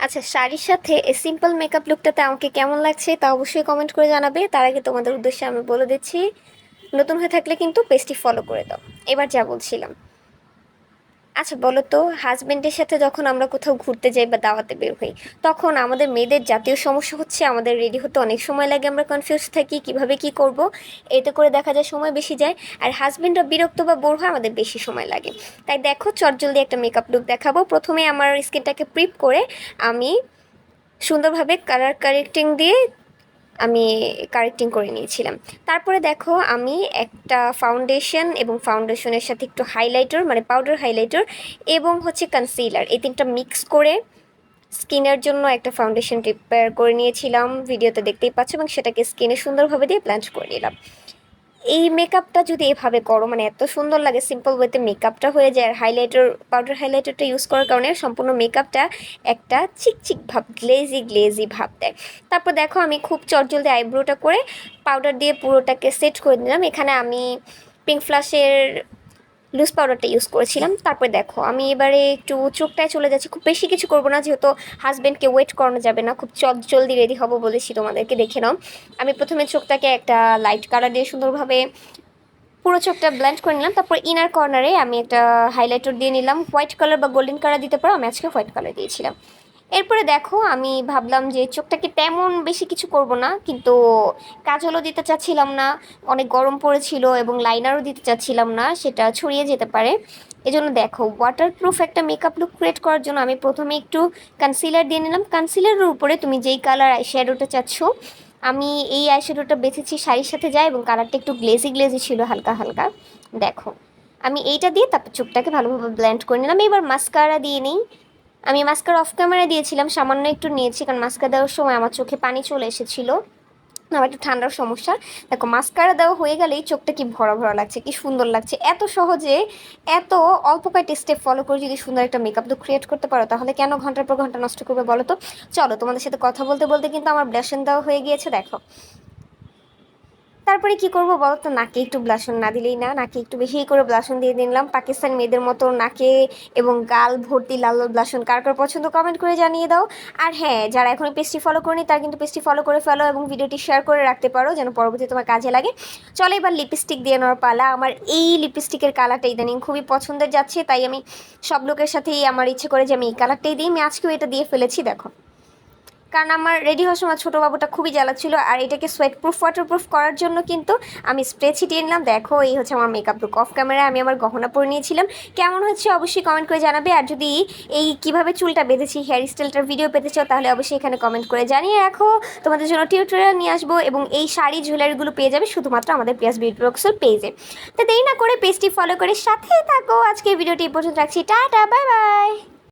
আচ্ছা শাড়ির সাথে সিম্পল মেকআপ লুকটাতে আমাকে কেমন লাগছে তা অবশ্যই কমেন্ট করে জানাবে। তার আগে তোমাদের উদ্দেশ্যে আমি বলে দিচ্ছি, নতুন হয়ে থাকলে কিন্তু পেজটি ফলো করে দাও। এবার যা বলছিলাম। আচ্ছা বলো তো হাজবেন্ডের সাথে যখন আমরা কোথাও ঘুরতে যাই বা দাওয়াতে বের হই, তখন আমাদের মেয়েদের জাতীয় সমস্যা হচ্ছে আমাদের রেডি হতে অনেক সময় লাগে, আমরা কনফিউজ থাকি কীভাবে কি করব। এতে করে দেখা যায় সময় বেশি যায় আর হাজবেন্ডরা বিরক্ত বা বোর হয় আমাদের বেশি সময় লাগে। তাই দেখো, চটজলদি একটা মেকআপ লুক দেখাবো। প্রথমে আমার স্কিনটাকে প্রিপ করে আমি সুন্দরভাবে কালার কারেক্টিং দিয়ে আমি কারেক্টিং করে নিয়েছিলাম। তারপরে দেখো আমি একটা ফাউন্ডেশন এবং ফাউন্ডেশনের সাথে একটু হাইলাইটার মানে পাউডার হাইলাইটার এবং হচ্ছে কনসিলার এই তিনটা মিক্স করে স্কিনের জন্য একটা ফাউন্ডেশন প্রিপেয়ার করে নিয়েছিলাম। ভিডিওতে দেখতেই পাচ্ছ এবং সেটাকে স্কিনে সুন্দরভাবে দিয়ে প্ল্যান্ট করে নিলাম। এই মেকআপটা যদি এভাবে করো মানে এত সুন্দর লাগে সিম্পল ওয়েতে মেকআপটা হয়ে যায়, আর হাইলাইটার পাউডার হাইলাইটারটা ইউজ করার কারণে সম্পূর্ণ মেকআপটা একটা চিকচিক ভাব গ্লেজি গ্লেজি ভাব দেয়। তারপর দেখো আমি খুব চটজলদি আইব্রোটা করে পাউডার দিয়ে পুরোটাকে সেট করে দিলাম। এখানে আমি পিঙ্ক ফ্লাশের লুজ পাউডারটা ইউজ করেছিলাম। তারপরে দেখো, আমি এবারে একটু চোখটায় চলে যাচ্ছি। খুব বেশি কিছু করব না, যেহেতু হাজব্যান্ডকে ওয়েট করানো যাবে না। খুব চট জলদি রেডি হব বলেছি তোমাদেরকে, দেখে নাও। আমি প্রথমে চোখটাকে একটা লাইট কালার দিয়ে সুন্দরভাবে পুরো চোখটা ব্লেন্ড করে নিলাম। তারপর ইনার কর্নারে আমি একটা হাইলাইটার দিয়ে নিলাম। হোয়াইট কালার বা গোল্ডেন কালার দিতে পারো, আমি আজকে হোয়াইট কালার দিয়েছিলাম। এরপরে দেখো, আমি ভাবলাম যে চোখটাকে তেমন বেশি কিছু করব না, কিন্তু কাজলও দিতে চাচ্ছিলাম না, অনেক গরম পড়েছিল এবং লাইনারও দিতে চাচ্ছিলাম না, সেটা ছড়িয়ে যেতে পারে। এজন্য দেখো ওয়াটারপ্রুফ একটা মেকআপ লুক ক্রিয়েট করার জন্য আমি প্রথমে একটু কনসিলার দিয়ে নিলাম। কনসিলারের উপরে তুমি যেই কালার শ্যাডোটা চাচ্ছ, আমি এই আইশ্যাডোটা বেছেছি শাড়ির সাথে যায় এবং কালারটা একটু গ্লেজি গ্লেজি ছিল, হালকা হালকা। দেখো, আমি এইটা দিয়ে তারপর চোখটাকে ভালোভাবে ব্ল্যান্ড করে নিলাম। এবার মাস্কারা দিয়ে নিই। আমি মাস্কার অফ ক্যামেরা দিয়েছিলাম, সামান্য একটু নিয়েছি, কারণ মাস্কার দেওয়ার সময় আমার চোখে পানি চলে এসেছিল। আমার একটু ঠান্ডার সমস্যা। দেখো মাস্কারা দেওয়া হয়ে গেলেই চোখটা কি ভরা ভরা লাগছে, কি সুন্দর লাগছে। এত সহজে, এত অল্প কয়েকটি স্টেপ ফলো করে যদি সুন্দর একটা মেকআপ তো ক্রিয়েট করতে পারো, তাহলে কেন ঘণ্টার পর ঘণ্টা নষ্ট করবে বলো তো? চলো, তোমাদের সাথে কথা বলতে বলতে কিন্তু আমার ব্লাশন দেওয়া হয়ে গিয়েছে, দেখো। তারপরে কি করব বলো তো নাকে একটু ব্লাশন না দিলেই না। নাকে একটু বেশি করে ব্লাশন দিয়ে দিলাম। পাকিস্তান মেয়েদের মতো নাকে এবং গাল ভর্তি লাল ব্লাশন কার কার পছন্দ কমেন্ট করে জানিয়ে দাও। আর হ্যাঁ যারা এখনও পেজটি ফলো করেনি, তারা কিন্তু পেজটি ফলো করে ফেলো এবং ভিডিওটি শেয়ার করে রাখতে পারো যেন পরবর্তী তোমার কাজে লাগে। চলো এবার লিপস্টিক দিয়ে নেওয়ার পালা। আমার এই লিপস্টিকের কালারটা ইদানিং খুবই পছন্দের যাচ্ছে, তাই আমি সব লোকের সাথেই আমার ইচ্ছে করে যে আমি এই কালারটাই দিই। আমি আজকেও এটা দিয়ে ফেলেছি, দেখো। কারণ আমার রেডি হওয়ার সময় ছোটো বাবুটা খুবই জ্বালাচ্ছিল আর এটাকে সোয়েট প্রুফ ওয়াটার প্রুফ করার জন্য কিন্তু আমি স্প্রে ছিটিয়ে নিলাম। দেখো, এই হচ্ছে আমার মেকআপ লুক অফ ক্যামেরায় আমি আমার গহনা পরে নিয়েছিলাম। কেমন হচ্ছে অবশ্যই কমেন্ট করে জানাবে। আর যদি এই কীভাবে চুলটা বেঁধেছি হেয়ার স্টাইলটার ভিডিও পেতে চাও, তাহলে অবশ্যই এখানে কমেন্ট করে জানিয়ে রাখো। তোমাদের জন্য টিউটোরিয়াল নিয়ে আসব এবং এই শাড়ি জুয়েলারিগুলো পেয়ে যাবে শুধুমাত্র আমাদের পিয়াস বিউটি বক্সের পেজে তো দেরি না করে পেজটি ফলো করে সাথে থাকো। আজকে ভিডিওটি এই পর্যন্ত রাখছি। Tata bye bye